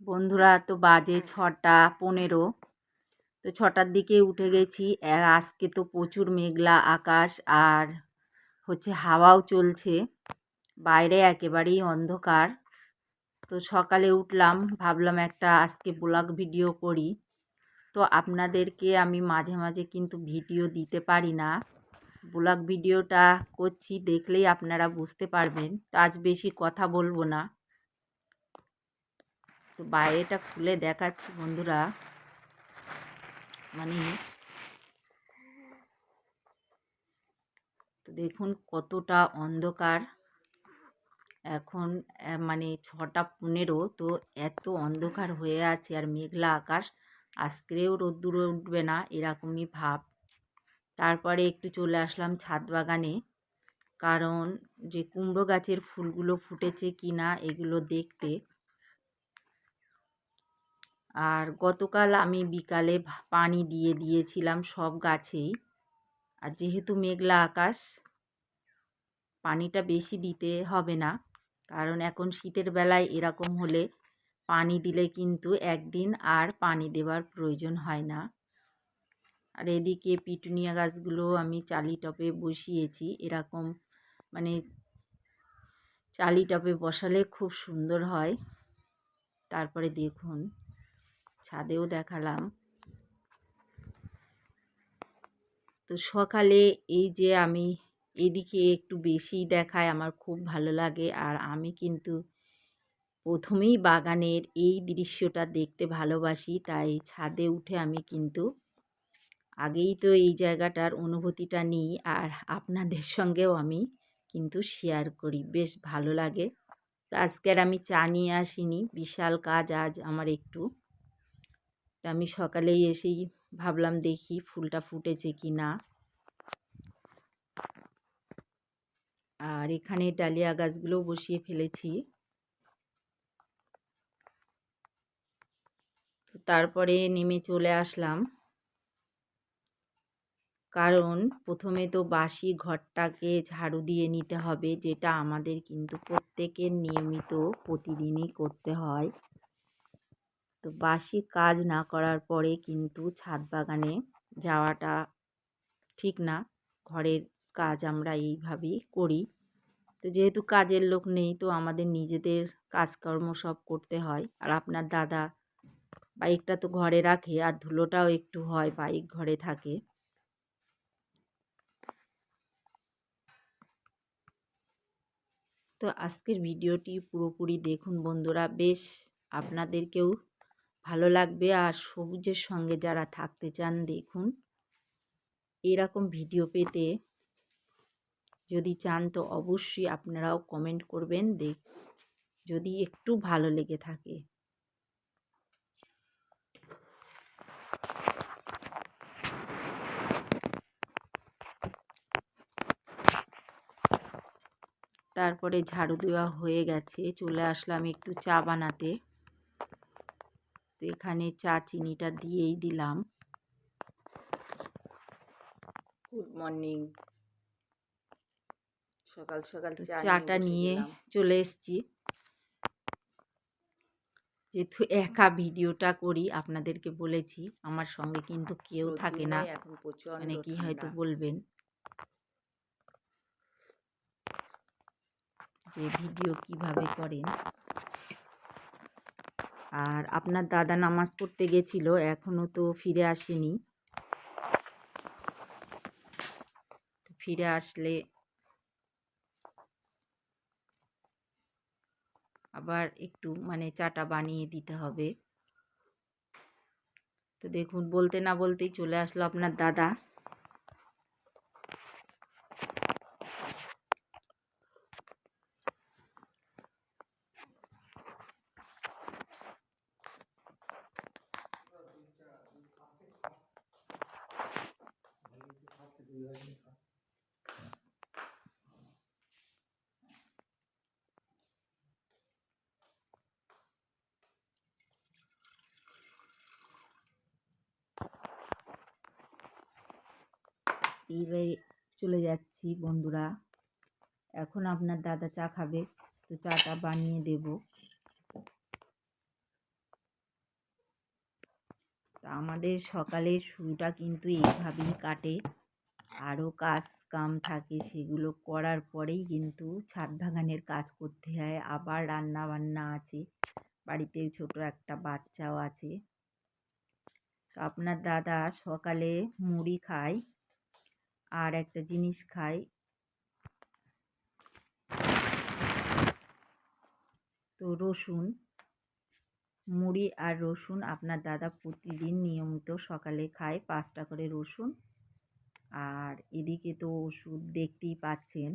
বন্ধুরা তো বাজে ছটা পনেরো। তো ছটার দিকে উঠে গেছি। আজকে তো প্রচুর মেঘলা আকাশ আর হচ্ছে হাওয়াও চলছে। বাইরে একেবারেই অন্ধকার। তো সকালে উঠলাম ভাবলাম একটা আজকে ব্লগ ভিডিও করি। তো আপনাদেরকে আমি মাঝে মাঝে কিন্তু ভিডিও দিতে পারি না। ব্লগ ভিডিওটা করছি দেখলেই আপনারা বুঝতে পারবেন। তো আজ বেশি কথা বলব না। তো বাইরেটা খুলে দেখাচ্ছি বন্ধুরা। মানে তো দেখুন কতটা অন্ধকার। এখন মানে ছটা পনেরো তো এত অন্ধকার হয়ে আছে আর মেঘলা আকাশ। আজকেও রোদ্দুর উঠবে না এরকমই ভাব। তারপরে একটু চলে আসলাম ছাদ বাগানে কারণ যে কুমড়ো গাছের ফুলগুলো ফুটেছে কি না এগুলো দেখতে আর গতকাল আমি বিকালে পানি দিয়ে দিয়েছিলাম সব গাছেই। আর যেহেতু মেঘলা আকাশ, পানিটা বেশি দিতে হবে না। কারণ এখন শীতের বেলায় এরকম হলে পানি দিলে কিন্তু একদিন আর পানি দেওয়ার প্রয়োজন হয় না। আর এদিকে পিটুনিয়া গাছগুলো আমি চালি টবে বসিয়েছি। এরকম মানে চালি টবে বসালে খুব সুন্দর হয়। তারপরে দেখুন। ছাদেও দেখালাম। তো সকালে এই যে আমি এদিকে একটু বেশি দেখায় আমার খুব ভালো লাগে আর আমি কিন্তু প্রথমেই বাগানের এই দৃশ্যটা দেখতে ভালোবাসি, তাই ছাদে উঠে আমি কিন্তু আগেই তো এই জায়গাটার অনুভূতিটা নিই আর আপনাদের সঙ্গেও আমি কিন্তু শেয়ার করি। বেশ ভালো লাগে। তো আজকে আর আমি চা নিয়ে আসিনি, বিশাল কাজ আজ আমার একটু। তা আমি সকালেই এসেই ভাবলাম দেখি ফুলটা ফুটেছে কি না। আর এখানে ডালিয়া গাছগুলোও বসিয়ে ফেলেছি। তো তারপরে নেমে চলে আসলাম। কারণ প্রথমে তো বাসি ঘরটাকে ঝাড়ু দিয়ে নিতে হবে, যেটা আমাদের কিন্তু প্রত্যেকের নিয়মিত প্রতিদিনই করতে হয়। তো বাসি কাজ না করার পরে কিন্তু ছাদ বাগানে যাওয়াটা ঠিক না। ঘরের কাজ আমরা এইভাবেই করি। তো যেহেতু কাজের লোক নেই, তো আমাদের নিজেদের কাজকর্ম সব করতে হয়। আর আপনার দাদা বাইকটা তো ঘরে রাখে, আর ধুলোটাও একটু হয় বাইক ঘরে থাকে। তো আজকের ভিডিওটি পুরোপুরি দেখুন বন্ধুরা। বেশ, আপনাদেরকেও ভালো লাগবে। আর সবুজের সঙ্গে যারা থাকতে চান, দেখুন। এরকম ভিডিও পেতে যদি চান, তো অবশ্যই আপনারাও কমেন্ট করবেন। দেখ, যদি একটু ভালো লেগে থাকে। তারপরে ঝাড়ু দেওয়া হয়ে গেছে। চলে আসলাম একটু চা বানাতে। এখানে চা চিনিটা দিয়েই দিলাম। গুড মর্নিং সকাল সকাল চাটা নিয়ে। চলে এসেছি। যেহেতু একা ভিডিওটা করি আপনাদেরকে বলেছি আমার সঙ্গে কিন্তু কেউ থাকে না। মানে কি হয়তো বলবেন? যে ভিডিও কীভাবে করেন? আর আপনার দাদা নামাজ পড়তে গেছিল এখনও তো ফিরে আসেনি। ফিরে আসলে আবার একটু মানে চাটা বানিয়ে দিতে হবে। তো দেখুন, বলতে না বলতেই চলে আসলো আপনার দাদা। এইবারে চলে যাচ্ছি বন্ধুরা। এখন আপনার দাদা চা খাবে, তো চাটা বানিয়ে দেব। আমাদের সকালের শুরুটা কিন্তু এইভাবেই কাটে। আরও কাজ কাম থাকে সেগুলো করার পরেই কিন্তু ছাদ বাগানের কাজ করতে হয়। আবার রান্না বান্না আছে, বাড়িতে ছোট একটা বাচ্চাও আছে। তো আপনার দাদা সকালে মুড়ি খায় আর একটা জিনিস খায়। তো রসুন, মুড়ি আর রসুন আপনার দাদা প্রতিদিন নিয়মিত সকালে খায়, পাঁচটা করে রসুন। আর এদিকে তো ওষুধ দেখতেই পাচ্ছেন,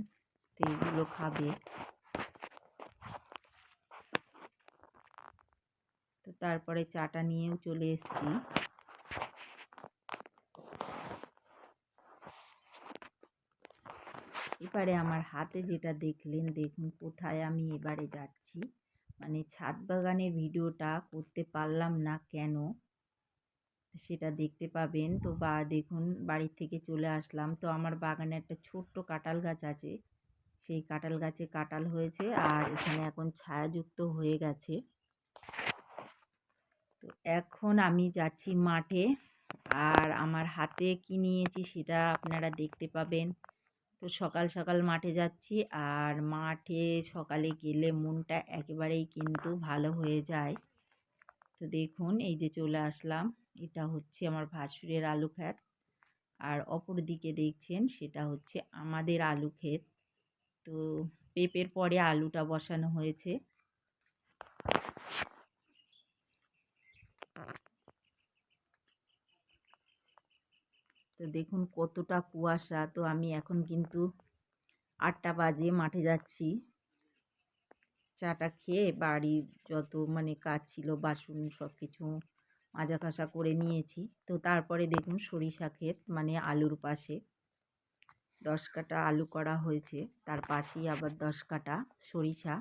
তো এগুলো খাবে। তো তারপরে চাটা নিয়েও চলে এসেছি। এবারে আমার হাতে যেটা দেখলেন, দেখুন কোথায় আমি এবারে যাচ্ছি। মানে ছাদ বাগানের ভিডিওটা করতে পারলাম না কেন সেটা দেখতে পাবেন। তো বা দেখুন বাড়ির থেকে চলে আসলাম। তো আমার বাগানে একটা ছোট্ট কাঁঠাল গাছ আছে। সেই কাঁঠাল গাছে কাঁটাল হয়েছে আর এখানে এখন ছায়াযুক্ত হয়ে গেছে। তো এখন আমি যাচ্ছি মাঠে আর আমার হাতে কি নিয়েছি সেটা আপনারা দেখতে পাবেন। তো সকাল সকাল মাঠে যাচ্ছি আর মাঠে সকালে গেলে মনটা একেবারেই কিন্তু ভালো হয়ে যায়। তো দেখুন, এই যে চলে আসলাম। এটা হচ্ছে আমার ভাসুরের আলু ক্ষেত আর অপর দিকে দেখছেন, সেটা হচ্ছে আমাদের আলু ক্ষেত। তো পেঁপের পরে আলুটা বসানো হয়েছে। তো দেখুন কতটা কুয়াশা। তো আমি এখন কিন্তু আটটা বাজে, মাঠে যাচ্ছি। চাটা খেয়ে বাড়ির যত মানে কাজ ছিল, বাসন সব কিছু মাজা কাসা করে নিয়েছি। তো তারপরে দেখুন সরিষা ক্ষেত মানে আলুর পাশে দশ কাটা আলু করা হয়েছে। তার পাশেই আবার দশ কাটা সরিষা।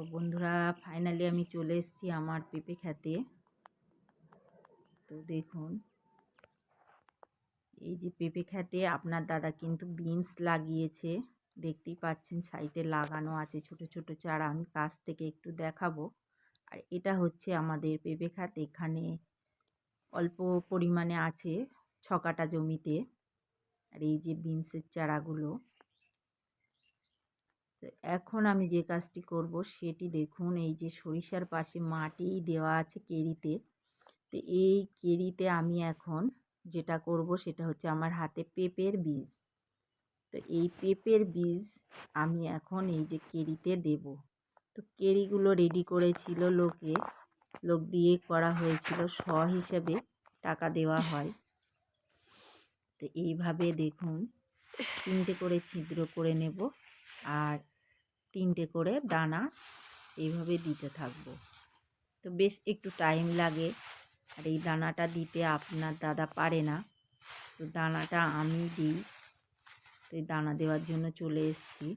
তো বন্ধুরা ফাইনালি আমি চলে এসেছি আমার পেঁপে খেতে। তো দেখুন, এই যে পেঁপে খেতে আপনার দাদা কিন্তু বিনস লাগিয়েছে। দেখতেই পাচ্ছেন, সাইডে লাগানো আছে ছোট ছোট চারা, আমি কাছ থেকে একটু দেখাবো। আর এটা হচ্ছে আমাদের পেঁপে খাত, এখানে অল্প পরিমাণে আছে ছকাটা জমিতে। আর এই যে বিনসের চারাগুলো তো এখন আমি যে কাজটি করব সেটি দেখুন, এই যে সরিষার পাশে মাটি দেওয়া আছে কেরিতে। তো এই কেরিতে আমি এখন যেটা করব সেটা হচ্ছে আমার হাতে পেঁপের বীজ। তো এই পেঁপের বীজ আমি এখন এই যে কেরিতে দেব। তো কেরিগুলো রেডি করেছিল লোকে। লোক দিয়ে করা হয়েছিল স হিসেবে টাকা দেওয়া হয়। তো এইভাবে দেখুন, তিনটে করে ছিদ্র করে নেব। আর তিনটে করে দানা এইভাবে দিতে থাকব। তো বেশ একটু টাইম লাগে। আর এই দানাটা দিতে আপনার দাদা পারে না। তো দানাটা আমি দিই। তো এই দানা দেওয়ার জন্য চলে এসেছি।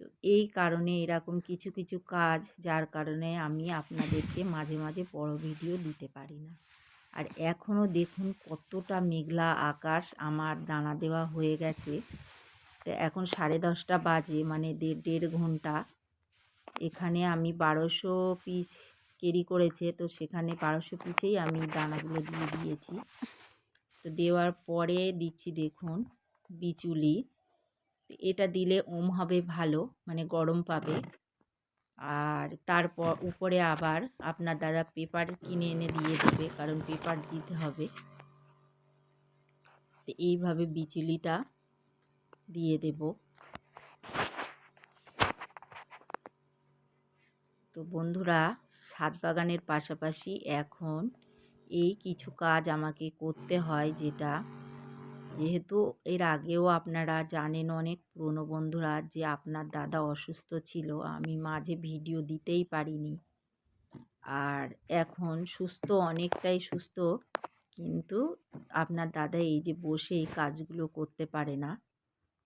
তো এই কারণে এরকম কিছু কিছু কাজ, যার কারণে আমি আপনাদেরকে মাঝে মাঝে বড় ভিডিও দিতে পারি না। আর এখনও দেখুন কতটা মেঘলা আকাশ আমার দানা দেওয়া হয়ে গেছে। তো এখন সাড়ে দশটা বাজে মানে দেড় দেড় ঘণ্টা। এখানে আমি বারোশো পিস কেরি করেছে, তো সেখানে বারোশো পিসেই আমি দানাগুলো দিয়ে দিয়েছি। তো দেওয়ার পরে দিচ্ছি দেখুন বিচুলি। এটা দিলে ওম হবে ভালো মানে গরম পাবে। আর তারপর উপরে আবার আপনার দাদা পেপার কিনে এনে দিয়ে দেবে, কারণ পেপার দিতে হবে। এইভাবে বিচুলিটা দিয়ে দেব। তো বন্ধুরা, ছাদ বাগানের পাশাপাশি এখন এই কিছু কাজ আমাকে করতে হয় যেটা যেহেতু এর আগেও আপনারা জানেন অনেক পুরনো বন্ধুরা যে আপনার দাদা অসুস্থ ছিল, আমি মাঝে ভিডিও দিতেই পারিনি। আর এখন সুস্থ, অনেকটাই সুস্থ, কিন্তু আপনার দাদা এই যে বসে এই কাজগুলো করতে পারে না।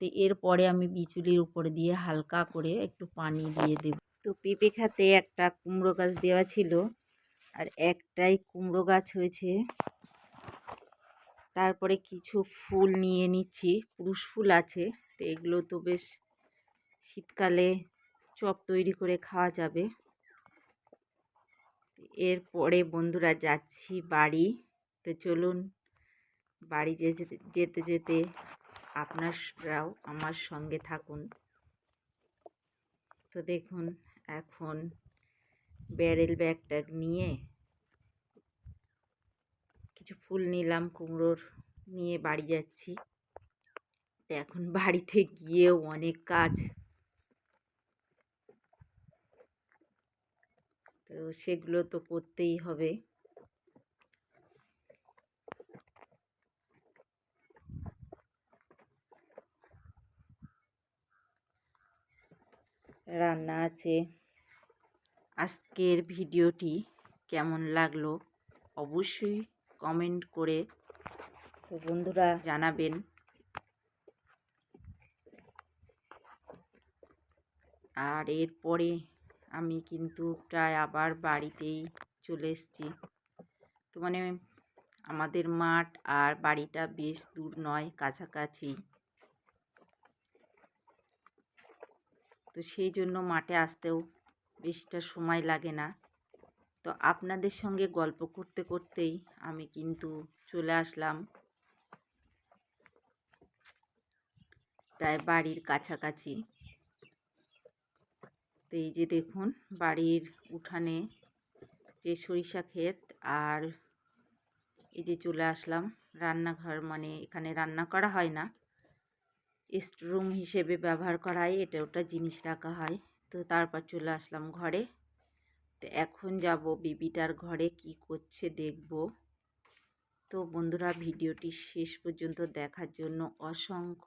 তো এরপরে আমি বিচুলির উপরে দিয়ে হালকা করে একটু পানি দিয়ে দেব। তো পেঁপে খাতে একটা কুমড়ো গাছ দেওয়া ছিল, আর একটাই কুমড়ো গাছ হয়েছে তারপরে কিছু ফুল নিয়ে নিচ্ছি। পুরুষ ফুল আছে, তো এগুলো তো বেশ শীতকালে চপ তৈরি করে খাওয়া যাবে। এরপরে বন্ধুরা যাচ্ছি বাড়ি। তো চলুন, বাড়ি যেতে যেতে যেতে আপনারাও আমার সঙ্গে থাকুন। তো দেখুন, এখন ব্যারেল ব্যাগটা নিয়ে কিছু ফুল নিলাম, কুমড়োর নিয়ে বাড়ি যাচ্ছি। তো এখন বাড়িতে গিয়েও অনেক কাজ। তো সেগুলো তো করতেই হবে। রান্না আছে। আজকের ভিডিওটি কেমন লাগল? অবশ্যই কমেন্ট করে বন্ধুরা জানাবেন। আর এরপরে আমি কিন্তু প্রায় আবার বাড়িতেই চলে এসেছি। তো মানে আমাদের মাঠ আর বাড়িটা বেশ দূর নয়, কাছাকাছি। তো সেই জন্য মাঠে আসতেও বেশিটা সময় লাগে না। তো আপনাদের সঙ্গে গল্প করতে করতেই আমি কিন্তু চলে আসলাম। প্রায় বাড়ির কাছাকাছি। তো এই যে দেখুন, বাড়ির উঠানে যে সরিষা ক্ষেত আর এই যে চলে আসলাম। রান্নাঘর মানে এখানে রান্না করা হয় না। রুম হিসেবে ব্যবহার করা হয়, এটা ওটা জিনিস রাখা হয়। তো তারপর চলে আসলাম ঘরে। তো এখন যাব বিবিটার ঘরে কি করছে দেখব। তো বন্ধুরা, ভিডিওটি শেষ পর্যন্ত দেখার জন্য অসংখ্য